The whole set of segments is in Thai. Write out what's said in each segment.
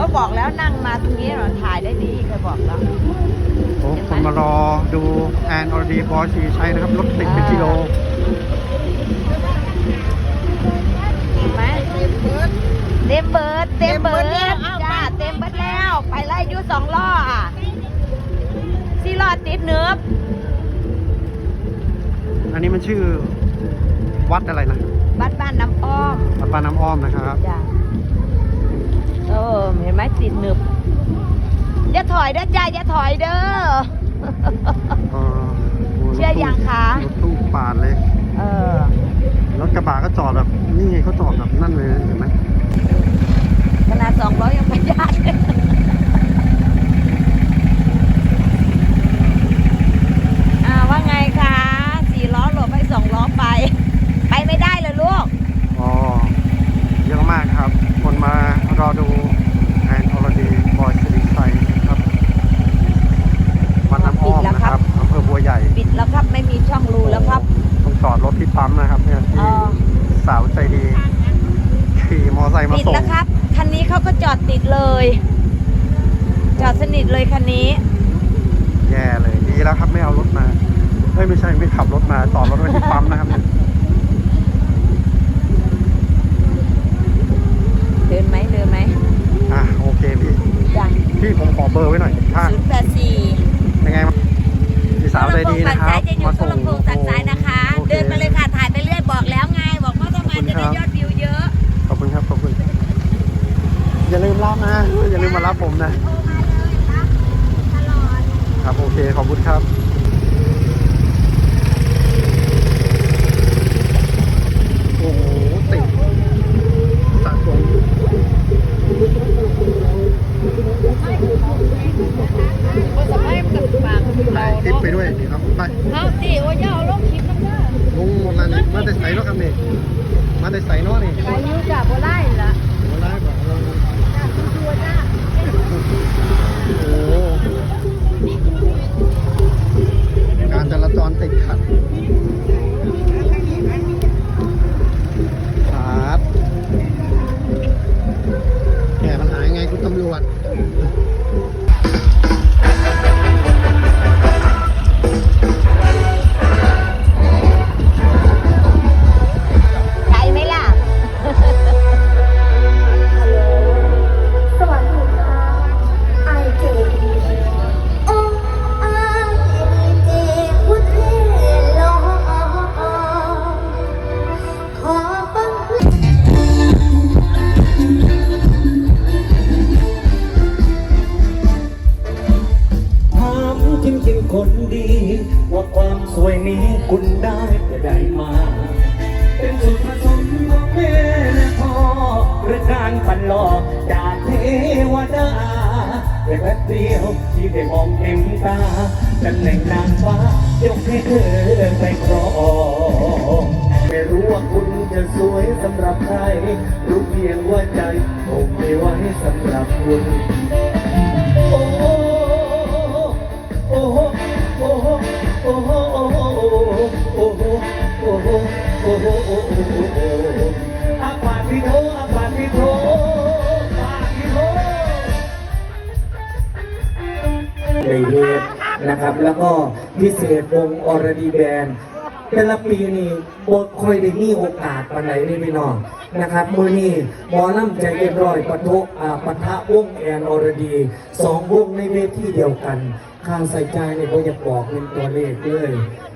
ก็บอกแล้วนั่งมาตรงนี้เราถ่ายได้ดีเคยบอกแล้วโอ้คนมารอดูแอนอรดีบอยสีชัยนะครับรถติดเป็นกิโลเห็นไหมเต็มเบิร์ดเต็มเบิร์ดจ้าเต็มเบิร์ดแล้ว ไปไล่อยูสองล้ออะสี่ล้อติดเนื้ออันนี้มันชื่อวัดอะไรนะบ้านบ้านน้ำอ้อมวัดปาน้ำอ้อมนะครับจ้า เออเห็นไหมติดหนึบอย่าถอยเด้อจ้าอย่าถอยเด้อเออโอ้เชื่อยังคะรถตู้ปาดเลย เออรถกระบะก็จอดแบบนี่ไงเขาจอดแบบนั่นเลยเห็นไหมขนาดสองร้อยยังประหยัดเลยอ่าว่าไงคะสี่ล้อหลบให้สองล้อไป ไปไม่ได้เลยลูก อ๋อเยอะมากครับ คนมารอดูแอนอรดีบอยสีชัยครับวัดน้ำอ้อมนะครับอำเภอบัวใหญ่ ปิดแล้วครับไม่มีช่องรูแล้วครับ ต้องจอดรถที่ปั๊มนะครับเนี่ยที่ อ๋อ สาวใจดี ขี่มอไซค์มา ปิด ส่ง แล้วครับ คันนี้เขาก็จอดติดเลย จอดสนิท เลยคันนี้ แย่เลยดีแล้วครับไม่เอารถมาเอ้ยไม่ใช่ไม่ขับรถมาจอดรถไว้ที่ปั๊มนะครับเนี่ยเดินไหมเดินไหมอะโอเคพี่จังพี่ผมขอเบอร์ไว้หน่อยถ้าศูนย์แปดสี่ยังไงมาพี่สาวใจดีนะครับจะอยู่โซลำโพงสั่งซ้ายนะคะโอคเดินมาเลยค่ะถ่ายไปเรื่อยบอกแล้วไง บอกว่าถ้ามาจะได้ยอดวิวเยอะ ขอบคุณครับขอบคุณ อย่าลืมรับนะอย่าลืมมารับผมนะ ครับโอเคขอบคุณครับโอ้โหติดสะสมถ่ายคลิปไปด้วยนี่ครับไปเอาสิโอ้ยเอาลงคลิปน้ำเด้อลงหมดแล้วนี่มาแต่ใส่เนาะครับนี่มาแต่ใส่เนาะนี่อายุจากโบไล่ละ ติดขัดามจริงคนดี ว่าความสวยนี้คุณได้แต่ใดมา เป็นส่วนผสมของแม่และพ่อหรือการปันหลอกจากเทวดาแต่แป๊บเดียวที่ได้มองเต็มตาตำแหน่งนางฟ้ายกให้เธอไปครองไม่รู้ว่าคุณจะสวยสำหรับใคร รู้เพียงว่าใจคงไม่ไว้สำหรับคุณ โอ้โหโอ้โหโอ้โหโอ้โหโอ้โหโอ้โหโอ้โหอาปาติโทอาปาติโทปาติโทในเฮดนะครับ แล้วก็พิเศษวงอรดีแบนด์แต่ละปีนี่บทคอยได้มีโอกาสปานไหนนี่พี่น้องนะครับมือนี้หมอลำใจเอ็นร้อยปะทุปะทะวงแอนอรดีสองวงในเวทีเดียวกัน ข่าใส่ใจเนี่ยก็อยากบอกเป็นตัวเลขเลย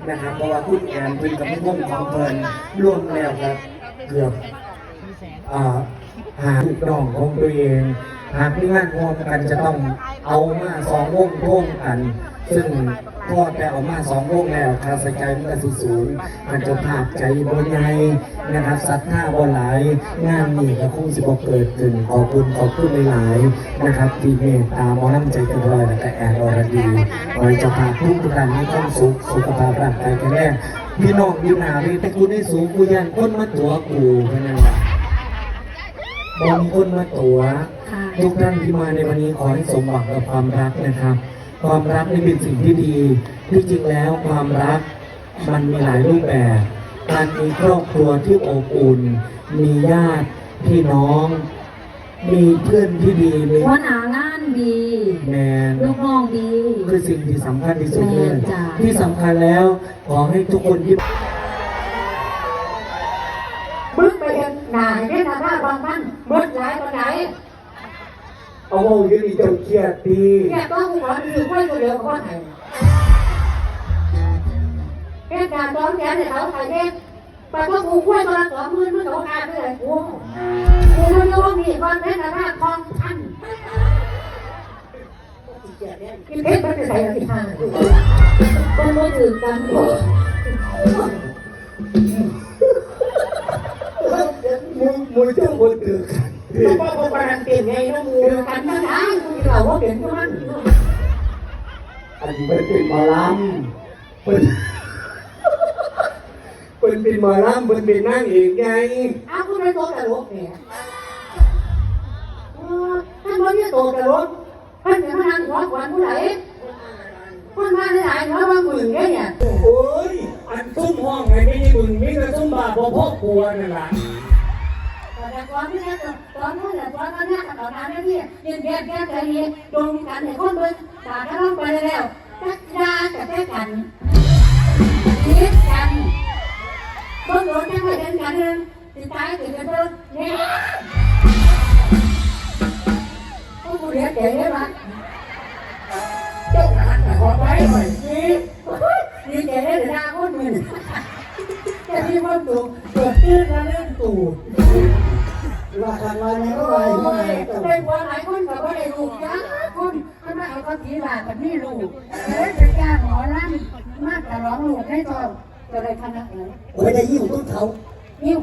นะครับ เพราะว่าคุณแอนเป็นกับพี่วงของเพลินร่วมแล้วครับเกือบอ่าหาลูกน้องของตัวเอง หากมีงานรวมกันจะต้องเอามาสองวงร่วมกัน ซึ่ง พอแต่เอามาสองวงแล้วค่าใส่ใจมันก็สิสูงมันจะภาพใจบนใหญ่นะครับศรัทธาบนหลาย งานนี้ก็คงสิบเกิดขึ้นขอบคุณขอบคุณหลายๆนะครับ ที่เมตตาหมอน้ำใจกันรอยและก็แอนอรดีขอให้เจะพาพทุกท่านมีความสุขสุขภาพร่างกายแข็งแรงพี่น้องอยู่หนาเวทีกูได้สูงกูยันคนมาตัวกูแค่นั้นแหละบางคนมาตัว ทุกท่านที่มาในวันนี้ขอให้สมหวังกับความรักนะครับ ความรักนี่เป็นสิ่งที่ดี ที่จริงแล้วความรักมันมีหลายรูปแบบ การมีครอบครัวที่อบอุ่น มีญาติพี่น้อง มีเพื่อนที่ดีมีหัวหน้างานดีแมนลูกน้องดีคือสิ่งที่สำคัญที่สุดเลยแม่จ้ะที่สำคัญแล้วขอให้ทุกคนที่มึงไปเห็นหนาเห็นหน้าหน้าบางมันเบิดหลายปานไหน เอาเรื่องนี้จงเครียดดีแค่ต้องหัวถือไว้ตัวเดียวก็ให้เหตุการณ์ตอนแกเนี่ยเขาขายเองไปก็กูคุยมาสองหมื่นมึงโดนอาไปเลยกูกูไม่รู้ว่ามีก่อนแม่หน้าทองพันกินเพชรมันจะใส่อะไรทางคนมือถือกันมึงมึงเจ้าคนตื่นแล้ว ก็ประดันเปลี่ยนไงน้องมูกันทั้งทางกูเหล่าว่าเปลี่ยนทุกมันอันนี้มันเป็นหมอลำเป็นเป็นเป็นหมอลำเป็นเป็นนั่งเอกไงอ้าวคุณไม่โตกระโหลกเนี่ยท่านบอกเนี่ยโตกระโหลกท่านจะมานั่งหัวขวัญผู้ไหนคนมาได้หลายร้อยบาหมื่นแค่เนี่ยโอ้ยอันซุ่มห้องไงไม่ใช่หมึงมีแต่ซุ่มบาปพ่อครัวนั่นแหละแต่ก่อนที่เนี่ย ตอนนู้นตอนนั้นเนี่ยตอนนั้นนี่ยเรียนแก่แก่ใจเย็นตรงกันเนี่ยคนเบิ่งตาก็ต้องไปแล้วจักยากับแก่กันคิดกันเบิ่งโดนจังเลยกันเดินติดตายติดกันเดินเนี่ยพวกกูเรียกเก๋เลยมั้ยเจ้าหน้าขอไปหน่อยสินี่เก๋เลยหน้าคนมึงแค่ที่คนตู่เกิดตื้นแล้วเล่นตู่ ราคาลายไม่โอ้เท่าไหร่ยเท่าไหร่เป็นคนหลายคนแบบว่าได้ลูกจ้าคนมันมาเอากระสีลาทกับนี่ลูกเฮ้ยจะจ้างหมอลำมากแต่ร้องลูกให้ตอนจะได้ขนาดไหนโอ้ยได้ยิ่งต้นเขานิ้ว